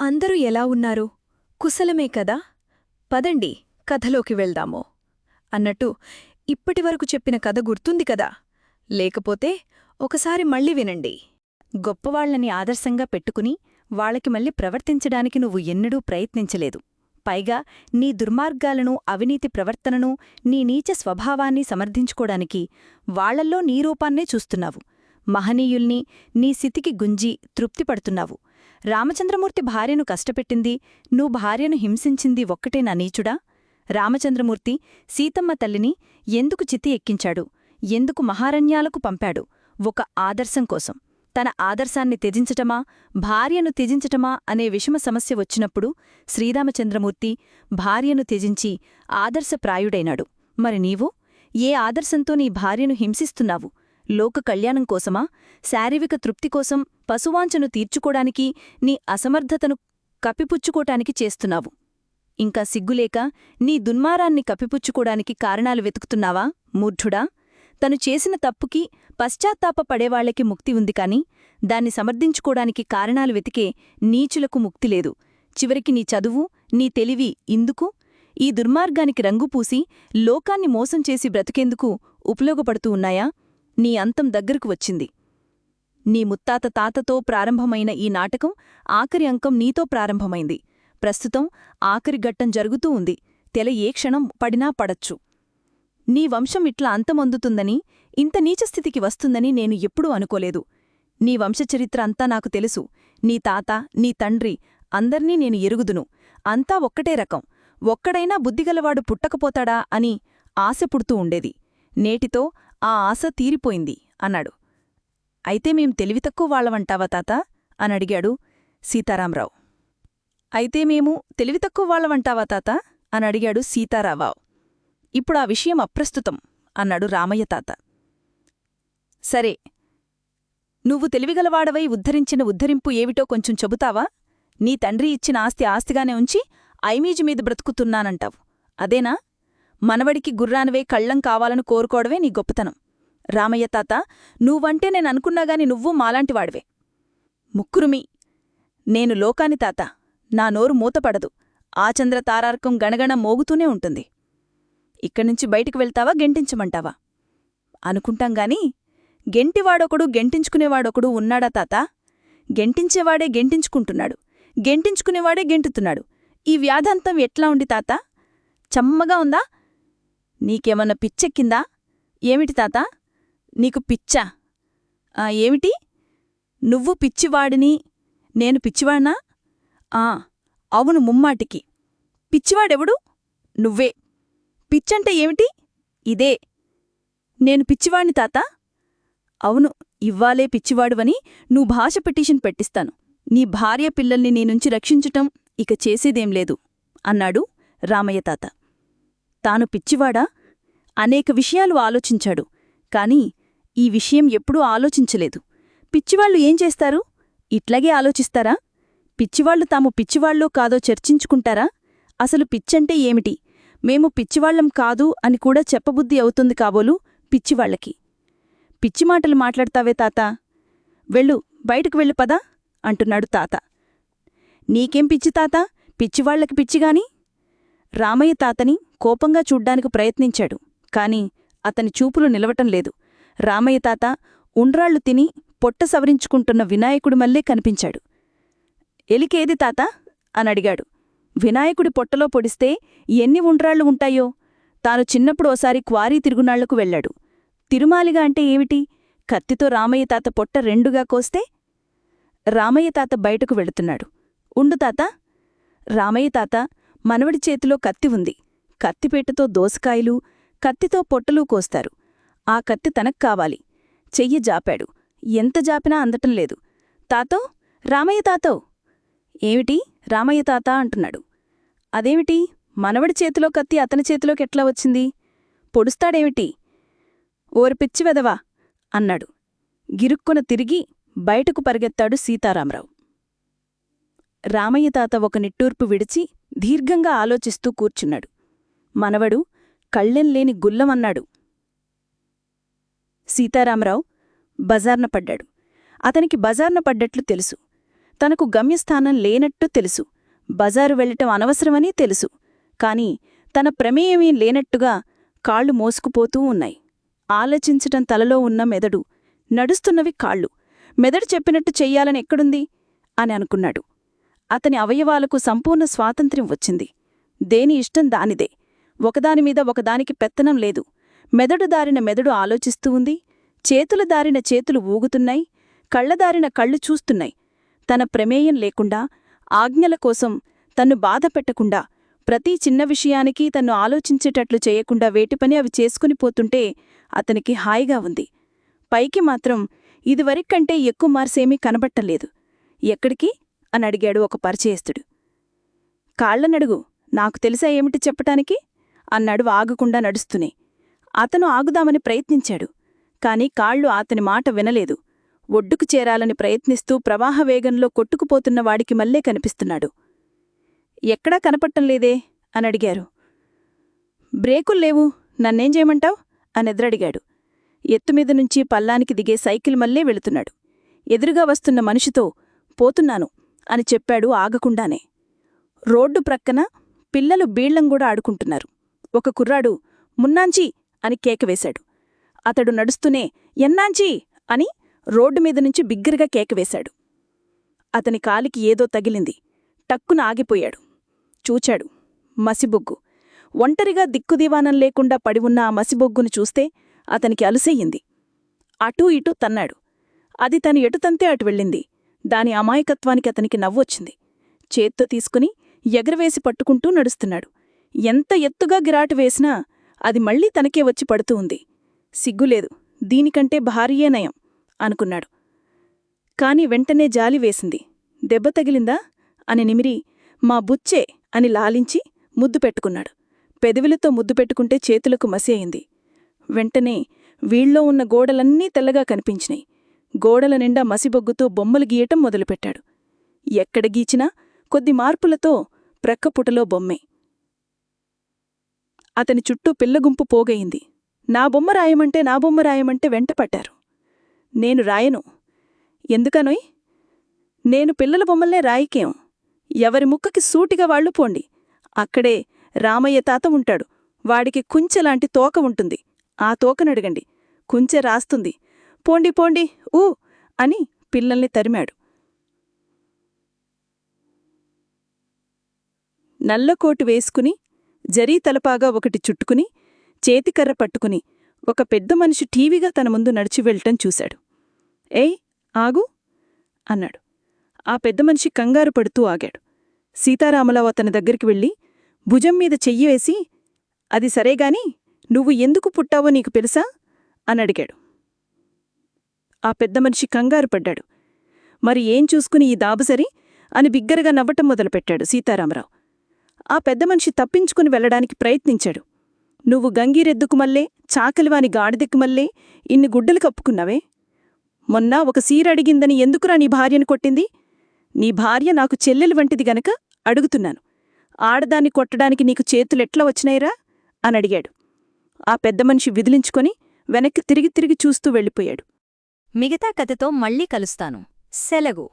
అందరూ ఎలా ఉన్నారు? కుశలమే కదా? పదండి కథలోకి వెళ్దాము. అన్నట్టు ఇప్పటివరకు చెప్పిన కథ గుర్తుంది కదా? లేకపోతే ఒకసారి మళ్ళీ వినండి. గొప్పవాళ్ళని ఆదర్శంగా పెట్టుకుని వాళ్ళకి మళ్ళీ ప్రవర్తించడానికి నువ్వు ఎన్నడూ ప్రయత్నించలేదు. పైగా నీ దుర్మార్గాలను అవినీతి ప్రవర్తనను నీ నీచ స్వభావాన్ని సమర్థించుకోడానికి వాళ్ళల్లో నీ రూపాన్నే చూస్తున్నావు. మహనీయుల్ని నీ స్థితికి గుంజి తృప్తిపడుతున్నావు. రామచంద్రమూర్తి భార్యను కష్టపెట్టింది నువ్వు భార్యను హింసించింది ఒక్కటేనా నీచుడా? రామచంద్రమూర్తి సీతమ్మ తల్లిని ఎందుకు చితి ఎక్కించాడు? ఎందుకు మహారణ్యాలకు పంపాడు? ఒక ఆదర్శం కోసం. తన ఆదర్శాన్ని త్యజించటమా? భార్యను త్యజించటమా? అనే విషమ సమస్య వచ్చినప్పుడు శ్రీరామచంద్రమూర్తి భార్యను త్యజించి ఆదర్శప్రాయుడైనాడు. మరి నీవు? ఏ ఆదర్శంతో నీ భార్యను హింసిస్తున్నావు? లోక కళ్యాణం కోసమా? శారీరక తృప్తి కోసం పశువాంచను తీర్చుకోడానికి నీ అసమర్థతను కప్పిపుచ్చుకోటానికి చేస్తున్నావు. ఇంకా సిగ్గులేక నీ దున్మారాన్ని కప్పిపుచ్చుకోడానికి కారణాలు వెతుకుతున్నావా మూర్ఢుడా? తను చేసిన తప్పుకి పశ్చాత్తాప పడేవాళ్ళకి ముక్తి ఉంది కాని దాన్ని సమర్థించుకోడానికి కారణాలు వెతికే నీచులకు ముక్తి లేదు. చివరికి నీ చదువు నీ తెలివి ఇందుకు? ఈ దుర్మార్గానికి రంగుపూసి లోకాన్ని మోసం చేసి బ్రతికేందుకు ఉపయోగపడుతూ ఉన్నాయా? నీ అంతం దగ్గరకు వచ్చింది. నీ ముత్తాత తాతతో ప్రారంభమైన ఈ నాటకం ఆఖరి అంకం నీతో ప్రారంభమైంది. ప్రస్తుతం ఆఖరి ఘట్టం జరుగుతూ ఉంది. తెల ఏ క్షణం పడినా పడచ్చు. నీ వంశం ఇట్లా అంతమొందుతుందని ఇంత నీచస్థితికి వస్తుందని నేను ఎప్పుడూ అనుకోలేదు. నీ వంశచరిత్ర అంతా నాకు తెలుసు. నీ తాత నీ తండ్రి అందర్నీ నేను ఎరుగుదును. అంతా ఒక్కటే రకం. ఒక్కడైనా బుద్ధిగలవాడు పుట్టకపోతాడా అని ఆశ పుడుతూ ఉండేది. నేటితో ఆ ఆశ తీరిపోయింది అన్నాడు. అయితే మేం తెలివితక్కువ వాళ్ళవంటావా తాత? అనడిగాడు సీతారాంరావు అయితే మేము తెలివితక్కువ వాళ్ళవంటావా తాత? అనడిగాడు సీతారావావు ఇప్పుడు ఆ విషయం అప్రస్తుతం అన్నాడు రామయ్య తాత. సరే నువ్వు తెలివిగలవాడవై ఉద్ధరించిన ఉద్ధరింపు ఏమిటో కొంచెం చెబుతావా? నీ తండ్రి ఇచ్చిన ఆస్తి ఆస్తిగానే ఉంచి ఐమీజు మీద బ్రతుకుతున్నానంటావు. అదేనా? మనవడికి గుర్రానివే కళ్ళం కావాలని కోరుకోవడమే నీ గొప్పతనం. రామయ్య తాత నువ్వంటే నేననుకున్నాగాని నువ్వు మాలాంటివాడివే. ముక్కురుమి. నేను లోకాని తాత. నా నోరు మూతపడదు. ఆచంద్ర తారార్కం గణగణ మోగుతూనే ఉంటుంది. ఇక్కడ్నుంచి బయటికి వెళ్తావా గెంటించమంటావా? అనుకుంటాంగాని గెంటివాడొకడు గెంటించుకునేవాడొకడు ఉన్నాడా తాత? గెంటించేవాడే గెంటించుకుంటున్నాడు. గెంటించుకునేవాడే గెంటుతున్నాడు. ఈ వ్యాధంతం ఎట్లా ఉంది తాత? చమ్మగా ఉందా? నీకేమన్నా పిచ్చెక్కిందా? ఏమిటి తాత? నీకు పిచ్చా? ఆ ఏమిటి? నువ్వు పిచ్చివాడిని. నేను పిచ్చివాడినా? ఆ అవును ముమ్మాటికి. పిచ్చివాడెవడు? నువ్వే. పిచ్చంటే ఏమిటి? ఇదే. నేను పిచ్చివాణ్ణి తాత? అవును ఇవ్వాలే పిచ్చివాడువని నువ్వు భాష పిటిషన్ పెట్టిస్తాను. నీ భార్య పిల్లల్ని నీ నుంచి రక్షించటం ఇక చేసేదేం లేదు అన్నాడు రామయ్య తాత. తాను పిచ్చివాడా? అనేక విషయాలు ఆలోచించాడు. కాని ఈ విషయం ఎప్పుడూ ఆలోచించలేదు. పిచ్చివాళ్ళు ఏం చేస్తారు? ఇట్లాగే ఆలోచిస్తారా? పిచ్చివాళ్ళు తాము పిచ్చివాళ్ళో కాదో చర్చించుకుంటారా? అసలు పిచ్చంటే ఏమిటి? మేము పిచ్చివాళ్ళం కాదు అని కూడా చెప్పబుద్ధి అవుతుంది కాబోలు పిచ్చివాళ్ళకి పిచ్చిమాటలు మాట్లాడతావే తాత. వెళ్ళు బయటకు వెళ్ళు పదా అంటున్నాడు తాత. నీకేం పిచ్చి తాత? పిచ్చివాళ్ళకి పిచ్చిగాని రామయ్య తాతని కోపంగా చూడ్డానికి ప్రయత్నించాడు కాని అతని చూపులు నిలవటం లేదు. రామయ్య తాత ఉండ్రాళ్ళు తిని పొట్ట సవరించుకుంటున్న వినాయకుడి మల్లే కనిపించాడు. ఎలికేది తాత? అనడిగాడు వినాయకుడి పొట్టలో పొడిస్తే ఎన్ని ఉండ్రాళ్ళు ఉంటాయో? తాను చిన్నప్పుడు ఓసారి క్వారీ తిరుగునాళ్ళకు వెళ్ళాడు తిరుమాలిగా అంటే ఏమిటి? కత్తితో రామయ్య తాత పొట్ట రెండుగా కోస్తే? రామయ్య తాత బయటకు వెళుతున్నాడు. ఉండు తాత. రామయ్య తాత మనవడి చేతిలో కత్తి ఉంది. కత్తిపేటతో దోసకాయలు కత్తితో పొట్టలూ కోస్తారు. ఆ కత్తి తనకు కావాలి. చెయ్యి జాపాడు. ఎంత జాపినా అందటం లేదు. తాతో? రామయ్య తాతో? ఏమిటి? రామయ్య తాత అంటున్నాడు. అదేమిటి? మనవడి చేతిలో కత్తి అతని చేతిలోకెట్లా వచ్చింది? పొడుస్తాడేమిటి? ఓరి పిచ్చి వెదవా! అన్నాడు. గిరుక్కున తిరిగి బయటకు పరిగెత్తాడు సీతారామరావు. రామయ్య తాత ఒక నిట్టూర్పు విడిచి దీర్ఘంగా ఆలోచిస్తూ కూర్చున్నాడు. మనవడు కళ్ళెంలేని గుల్లమన్నాడు సీతారామరావు బజార్న పడ్డాడు. అతనికి బజార్న పడ్డట్లు తెలుసు. తనకు గమ్యస్థానం లేనట్టు తెలుసు. బజారు వెళ్ళటం అనవసరమని తెలుసు. కాని తన ప్రమేయమీ లేనట్టుగా కాళ్ళు మోసుకుపోతూ ఉన్నాయి. ఆలోచించటం తలలో ఉన్న మెదడు నడుస్తున్నవి కాళ్ళు. మెదడు చెప్పినట్టు చెయ్యాలని ఎక్కడుంది? అని అనుకున్నాడు. అతని అవయవాలకు సంపూర్ణ స్వాతంత్ర్యం వచ్చింది. దేని ఇష్టం దానిదే. ఒకదానిమీద ఒకదానికి పెత్తనం లేదు. మెదడు దారిన మెదడు ఆలోచిస్తూ ఉంది. చేతుల దారిన చేతులు ఊగుతున్నాయి. కళ్ళదారిన కళ్ళు చూస్తున్నాయి. తన ప్రమేయం లేకుండా ఆజ్ఞల కోసం తన్ను బాధపెట్టకుండా ప్రతి చిన్న విషయానికి తన్ను ఆలోచించేటట్లు చేయకుండా వేటిపని అవి చేసుకుని పోతుంటే అతనికి హాయిగా ఉంది. పైకి మాత్రం ఇదివరకంటే ఎక్కువ మార్సేమీ కనబట్టలేదు. ఎక్కడికి? అని అడిగాడు ఒక పరిచయస్తుడు కాళ్ళనడుగు నాకు తెలుసా ఏమిటి చెప్పటానికి? అన్నాడు ఆగకుండా నడుస్తూనే. అతను ఆగుదామని ప్రయత్నించాడు కాని కాళ్ళు అతని మాట వినలేదు. ఒడ్డుకు చేరాలని ప్రయత్నిస్తూ ప్రవాహ వేగంలో కొట్టుకుపోతున్న వాడికి మళ్ళే కనిపిస్తున్నాడు. ఎక్కడా కనపట్టంలేదే అని అడిగారు. బ్రేకుల్లేవు నన్నేం చేయమంటావ్? అని ఎదురడిగాడు ఎత్తుమీద నుంచి పల్లానికి దిగే సైకిల్ మల్లే వెళుతున్నాడు. ఎదురుగా వస్తున్న మనిషితో పోతున్నాను అని చెప్పాడు ఆగకుండానే. రోడ్డు ప్రక్కన పిల్లలు బీళ్ళంగూడా ఆడుకుంటున్నారు. ఒక కుర్రాడు మున్నాంచి అని కేకవేశాడు అతడు నడుస్తూనే ఎన్నాంచి అని రోడ్డు మీద నుంచి బిగ్గరగా కేకవేశాడు అతని కాలికి ఏదో తగిలింది. టక్కున ఆగిపోయాడు. చూచాడు. మసిబొగ్గు. ఒంటరిగా దిక్కుదీవానం లేకుండా పడి ఉన్న ఆ మసిబొగ్గును చూస్తే అతనికి అలుసెయ్యింది. అటూ ఇటూ తన్నాడు. అది తను ఎటు తంతే అటు వెళ్ళింది. దాని అమాయకత్వానికి అతనికి నవ్వొచ్చింది. చేత్తో తీసుకుని ఎగరవేసి పట్టుకుంటూ నడుస్తున్నాడు. ఎంత ఎత్తుగా గిరాటు వేసినా అది మళ్ళీ తనకే వచ్చి పడుతూ ఉంది. సిగ్గులేదు దీనికంటే భారీయే నయం అనుకున్నాడు. కాని వెంటనే జాలి వేసింది. దెబ్బ తగిలిందా అని నిమిరి మా బుచ్చే అని లాలించి ముద్దు పెట్టుకున్నాడు. పెదవులతో ముద్దు పెట్టుకుంటే చేతులకు మసి అయింది. వెంటనే వీళ్ళో ఉన్న గోడలన్నీ తెల్లగా కనిపించినాయి. గోడల నిండా మసిబొగ్గుతో బొమ్మలు గీయటం మొదలుపెట్టాడు. ఎక్కడ గీచినా కొద్ది మార్పులతో ప్రక్కపుటలో బొమ్మే. అతని చుట్టూ పిల్లగుంపు పోగయింది. నా బొమ్మ రాయమంటే నా బొమ్మ రాయమంటే వెంటపట్టారు నేను రాయను. ఎందుకనోయ్? నేను పిల్లల బొమ్మల్నే రాయికేం? ఎవరి ముక్కకి సూటిగా వాళ్ళు పోండి. అక్కడే రామయ్య తాత ఉంటాడు. వాడికి కుంచెలాంటి తోక ఉంటుంది. ఆ తోకనడగండి. కుంచె రాస్తుంది. పోండి పోండి ఊ అని పిల్లల్ని తరిమాడు. నల్లకోటు వేసుకుని జరీ తలపాగా ఒకటి చుట్టుకుని చేతికర్ర పట్టుకుని ఒక పెద్ద మనిషి టీవీగా తన ముందు నడిచి వెళ్ళటం చూశాడు. ఏయ్ ఆగు అన్నాడు. ఆ పెద్ద మనిషి కంగారు పడుతూ ఆగాడు. సీతారామరావు అతని దగ్గరికి వెళ్ళి భుజం మీద చెయ్యి వేసి అది సరేగాని నువ్వు ఎందుకు పుట్టావో నీకు తెలుసా? అని అడిగాడు. ఆ పెద్ద మనిషి కంగారు పడ్డాడు. మరి ఏం చూసుకుని ఈ దాబసరి? అని బిగ్గరగా నవ్వటం మొదలుపెట్టాడు సీతారామరావు. ఆ పెద్ద మనిషి తప్పించుకుని వెళ్ళడానికి ప్రయత్నించాడు. నువ్వు గంగీరెద్దుకు మల్లే చాకలివాని గాడిదెక్కు మల్లే ఇన్ని గుడ్డలు కప్పుకున్నావే? మొన్న ఒక సీర అడిగిందని ఎందుకురా నీ భార్యను కొట్టింది? నీ భార్య నాకు చెల్లెలు వంటిది గనక అడుగుతున్నాను. ఆడదాన్ని కొట్టడానికి నీకు చేతులెట్లా వచ్చినాయిరా? అని అడిగాడు. ఆ పెద్ద మనిషి విదిలించుకొని వెనక్కి తిరిగి తిరిగి చూస్తూ వెళ్ళిపోయాడు. మిగతా కథతో మళ్ళీ కలుస్తాను. సెలగు